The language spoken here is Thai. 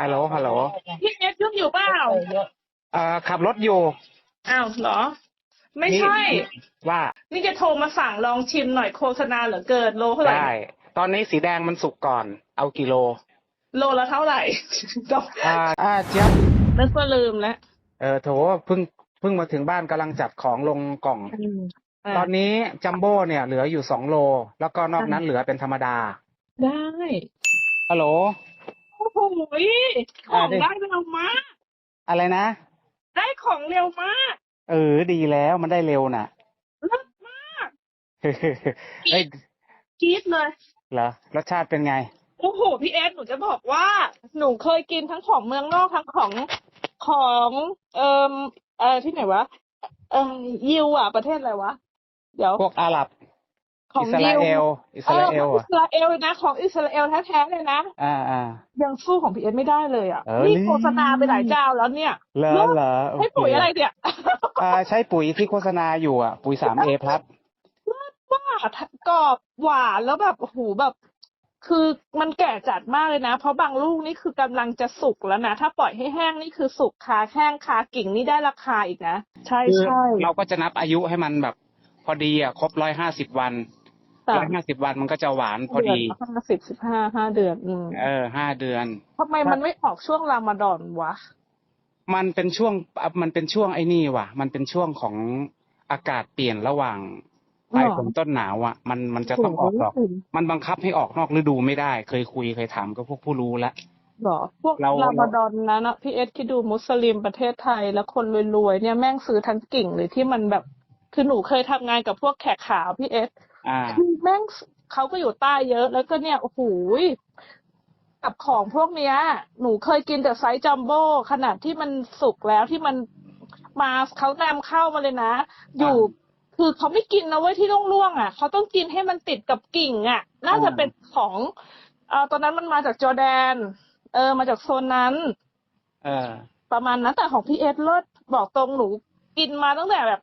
ฮัลโหลฮัลโหลพี่เอสยุ่งอยู่เปล่าเอ่อขับรถอยู่อ้าวเหรอ ไม่ใช่ ว่า นี่จะโทรมาสั่งลองชิมหน่อยโฆษณาเหลือเกินโลเท่าไหร่ได้ตอนนี้สีแดงมันสุกก่อน เอากิโล โลละเท่าไหร่ต้องอ่าอ่าเจี๊ยบแล้วก็ลืมแล้วเออโถเพิ่งเพิ่งมาถึงบ้านกำลังจัดของลงกล่องอะตอนนี้จัมโบ้เนี่ยเหลืออยู่สองโล แล้วก็นอกนั้นเหลือเป็นธรรมดา ได้ฮัลโหลโอ้โห ยของอะดิได้เร็วมากอะไรนะ ได้ของเร็วมาก เออ ดีแล้วมันได้เร็วน่ะเลิศมากเฮ้ยคิดเลยเหรอรสชาติเป็นไง โอ้โห พี่เอสหนูจะบอกว่า หนูเคยกินทั้งของเมืองนอกทั้งของของเอ่มเอ่อที่ไหนวะ เอ่อยิวอะ ประเทศอะไรวะ เดี๋ยว พวกอาหรับ ของอิสรายิวเอลอิสเอราอเอลของอิอะสราเอลเลยนะ ของอิสราเอลแท้ๆเลยนะ อ่าอ่ายังสู้ของพี่เอสไม่ได้เลยอะเออนี่นี่โฆษณาไปหลายเจ้าแล้วเนี่ยเหรอเลิศเหรอโอให้เคปุ๋ยอะไรเนี่ยอ่าใช้ปุ๋ยที่โฆษณาอยู่อะ ปุ๋ยสามเอพลัสว่ากรอบหวานแล้วแบบโอ้โหแบบ คือมันแก่จัดมากเลยนะ เพราะบางลูกนี่คือกำลังจะสุกแล้วนะ ถ้าปล่อยให้แห้งนี่คือสุกคาแห้งคากิ่งนี่ได้ราคาอีกนะ ใช่คือใช่เราก็จะนับอายุให้มันแบบพอดีอะครบร้อยห้าสิบวันแต่ ร้อยห้าสิบวันมันก็จะหวานพอดีห้าสิบสิบห้าห้าเดือนอืมเออห้าเดือนทำไมมันไม่ออกช่วงรามาดอนวะ มันเป็นช่วงอะมันเป็นช่วงไอ้นี่ว่ะ มันเป็นช่วงของอากาศเปลี่ยนระหว่างปลายฝนต้นหนาวอะ มันมันจะต้องออกดอกโโหมันบังคับให้ออกนอกฤดูไม่ได้ เคยคุยเคยถามกับพวกผู้รู้แล้วเหรอพวกเรารามาดอนนะนะพี่เอสคิดดูมุสลิมประเทศไทยแล้วคนรวยๆเนี่ยแม่งซื้อทั้งกิ่งเลยที่มันแบบ คือหนูเคยทำงานกับพวกแขกขาวพี่เอสอ่า คือแม่งเขาก็อยู่ใต้เยอะ แล้วก็เนี่ยโอ้โหยกับของพวกเนี้ย หนูเคยกินแต่ไซส์จัมโบ้ขนาดที่มันสุกแล้วที่มันมาเขานำเข้ามาเลยนะ อยู่คือเขาไม่กินนะเว้ยที่ร่วงๆอะเขาต้องกินให้มันติดกับกิ่งอะ น่าจะเป็นของเอ่อตอนนั้นมันมาจากจอร์แดน เออ มาจากโซนนั้น เออ ประมาณนั้นแต่ของพี่เอสเลิศบอกตรงหนูกินมาตั้งแต่แบบ